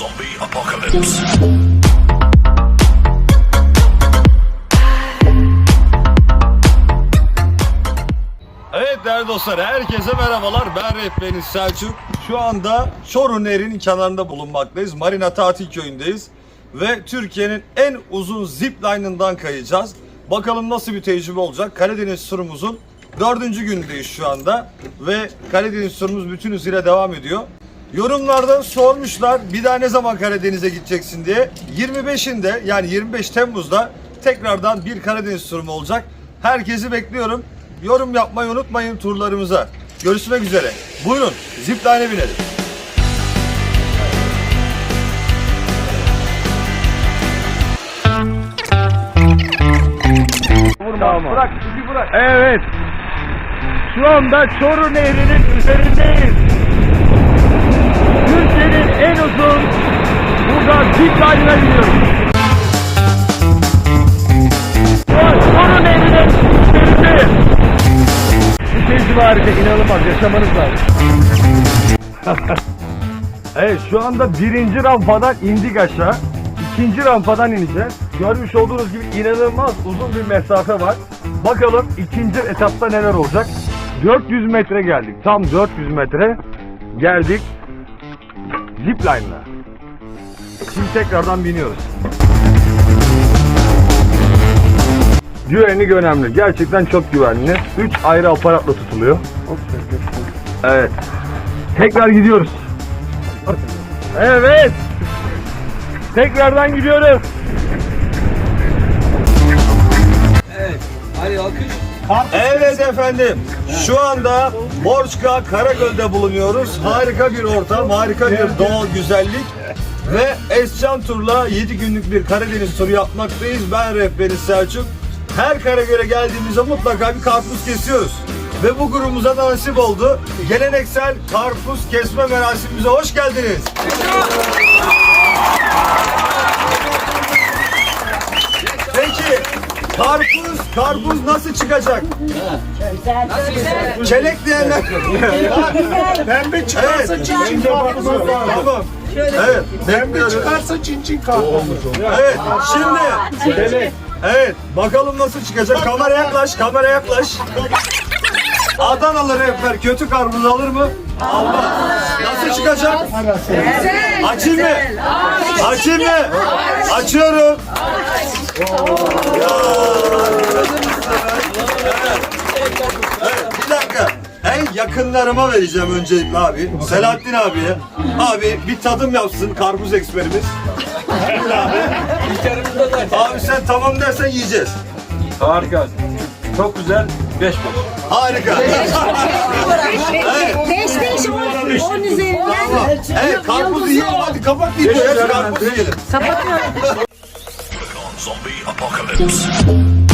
Zombie apocalypse. Evet değerli dostlar, herkese merhabalar. Ben rehberiniz Selçuk. Şu anda Çorlu Nehri'nin kenarında bulunmaktayız. Marina Tatil Köyü'ndeyiz. Ve Türkiye'nin en uzun zip line'ından kayacağız. Bakalım nasıl bir tecrübe olacak. Karadeniz turumuzun dördüncü günündeyiz şu anda. Ve Karadeniz turumuz bütün hızıyla devam ediyor. Yorumlarda sormuşlar bir daha ne zaman Karadeniz'e gideceksin diye. 25'inde yani 25 Temmuz'da tekrardan bir Karadeniz turum olacak. Herkesi bekliyorum. Yorum yapmayı unutmayın turlarımıza. Görüşmek üzere. Buyurun zipline'e binelim. Tamam. Bırak, ipi bırak. Evet. Şu anda Çoruh Nehri'nin üzerindeyiz. Harika, inanılmaz. Yaşamanız lazım. evet, şu anda birinci rampadan indik aşağı. İkinci rampadan ineceğiz. Görmüş olduğunuz gibi inanılmaz uzun bir mesafe var. Bakalım ikinci etapta neler olacak. 400 metre geldik. Tam 400 metre geldik. Zipline'la. Şimdi tekrardan biniyoruz. Güvenlik önemli. Gerçekten çok güvenli. 3 ayrı aparatla tutuluyor. Evet. Tekrar gidiyoruz. Evet. Tekrardan gidiyoruz. Evet efendim. Şu anda Borçka Karagöl'de bulunuyoruz. Harika bir ortam, harika bir doğal güzellik. Ve Escan Tur'la 7 günlük bir Karadeniz turu yapmaktayız. Ben rehberiniz Selçuk. Her Karagöl'e geldiğimizde mutlaka bir karpuz kesiyoruz. Ve bu grubumuza da nasip oldu. Geleneksel karpuz kesme merasimimize hoş geldiniz. Peki karpuz, karpuz nasıl çıkacak? Çelek diyenler. Pembe çıkarsa evet. çin Tamam. Evet. Pembe çıkarsa çin çin Evet. Şimdi. Evet. Bakalım nasıl çıkacak. Kamera yaklaş. Kamera yaklaş. Adanalı rehber kötü karpuz alır mı? Almaz. Nasıl çıkacak? Açayım mı? Açayım mı? Açıyorum. Evet, bir dakika. En yakınlarıma vereceğim öncelikle abi. Selahattin abiye. Abi bir tadım yapsın karpuz eksperimiz. Buyur abi. Abi sen tamam dersen yiyeceğiz. Harika. Çok güzel. 5 Harika. evet. Beş beş on, on üzerinden. Evet karpuzu yiyelim hadi kapat. Hadi karpuz yiyelim. Kapatıyorum. Zombie apocalypse.